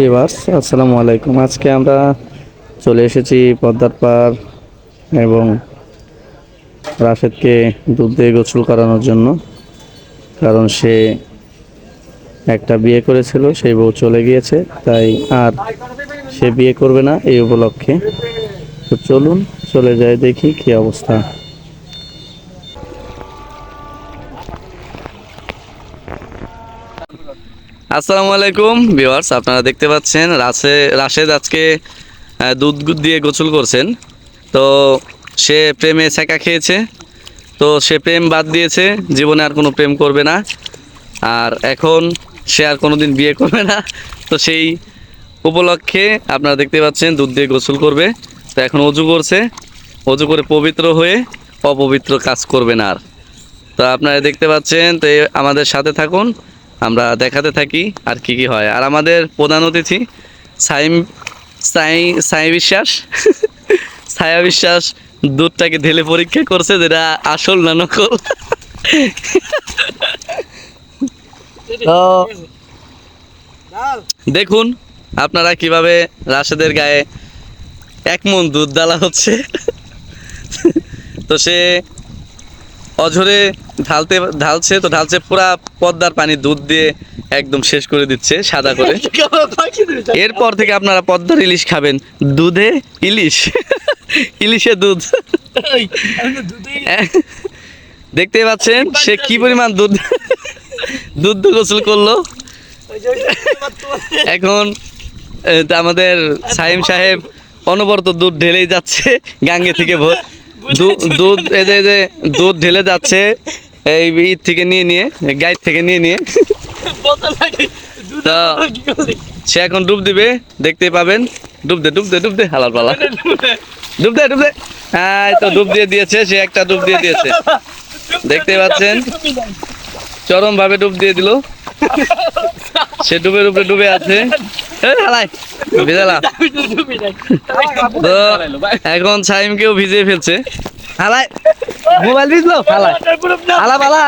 বিভার্স আসসালামু আলাইকুম। আজকে আমরা চলে এসেছি পদ্মার পার এবং রাশেদকে দুধ দিয়ে গোসল করানোর জন্য, কারণ সে একটা বিয়ে করেছিল সেই বউ চলে গিয়েছে, তাই আর সে বিয়ে করবে না এই উপলক্ষে। তো চলুন, চলে যায় দেখি কি অবস্থা। আসসালামু আলাইকুম, ভিউয়ার্স, আপনারা দেখতে পাচ্ছেন রাশে রাশেদ আজকে দুধ গুদ দিয়ে গোসল করছেন। তো সে প্রেমে ছেঁকা খেয়েছে, তো সে প্রেম বাদ দিয়েছে, জীবনে আর কোনো প্রেম করবে না। আর এখন সে আর কোনো দিন বিয়ে করবে না। তো সেই উপলক্ষে আপনারা দেখতে পাচ্ছেন দুধ দিয়ে গোসল করবে। তো এখন অজু করছে, অজু করে পবিত্র হয়ে অপবিত্র কাজ করবে না আর। তো আপনারা দেখতে পাচ্ছেন, তো আমাদের সাথে থাকুন। আমরা দেখাতে থাকি আর কি কি হয়। আর আমাদের প্রধান অতিথি সাইম, সাই সাই বিশ্বাস। ছায়া বিশ্বাস দুধটাকে ঢেলে পরীক্ষা করছে যেটা আসল না নকল। দেখুন আপনারা কীভাবে রাশেদের গায়ে এক মন দুধ ডালা হচ্ছে। তো সে অঝরে ঢালতে ঢালছে তো ঢালছে পুরা পদ্মার পানি দুধ দিয়ে একদম শেষ করে দিচ্ছে সাদা করে। এরপর থেকে আপনারা পদ্মার ইলিশ খাবেন। দুধে ইলিশ। ইলিশে দুধ। দেখতে পাচ্ছেন সে কি পরিমাণ দুধ। দুধ দিয়ে গোসল করল। এখন আমাদের সাইম সাহেব অনবরত দুধ ঢেলেই যাচ্ছে গাঙ্গে থেকে ভোর। দু- দুধ, এই যে দুধ ঢেলে যাচ্ছে। এই ঈদ থেকে নিয়ে নিয়ে গাইড থেকে নিয়ে নিয়ে। তা, সে এখন ডুব দিবে দেখতে পাবেন। ডুব দে ডুব দে ডুব দে হালার পালা। ডুব দে ডুব দে। হ্যাঁ তো ডুব দিয়ে দিয়েছে, সে একটা ডুব দিয়ে দিয়েছে। দেখতে পাচ্ছেন? চরম ভাবে ডুব দিয়ে দিল। সে ডুবের উপরে ডুবে আছে। এই সাইম কেউ এখন সাইমকেও ভিজিয়ে ফেলছে। হালাই মোবাইল ভিজলো? হালাই। হালা পালা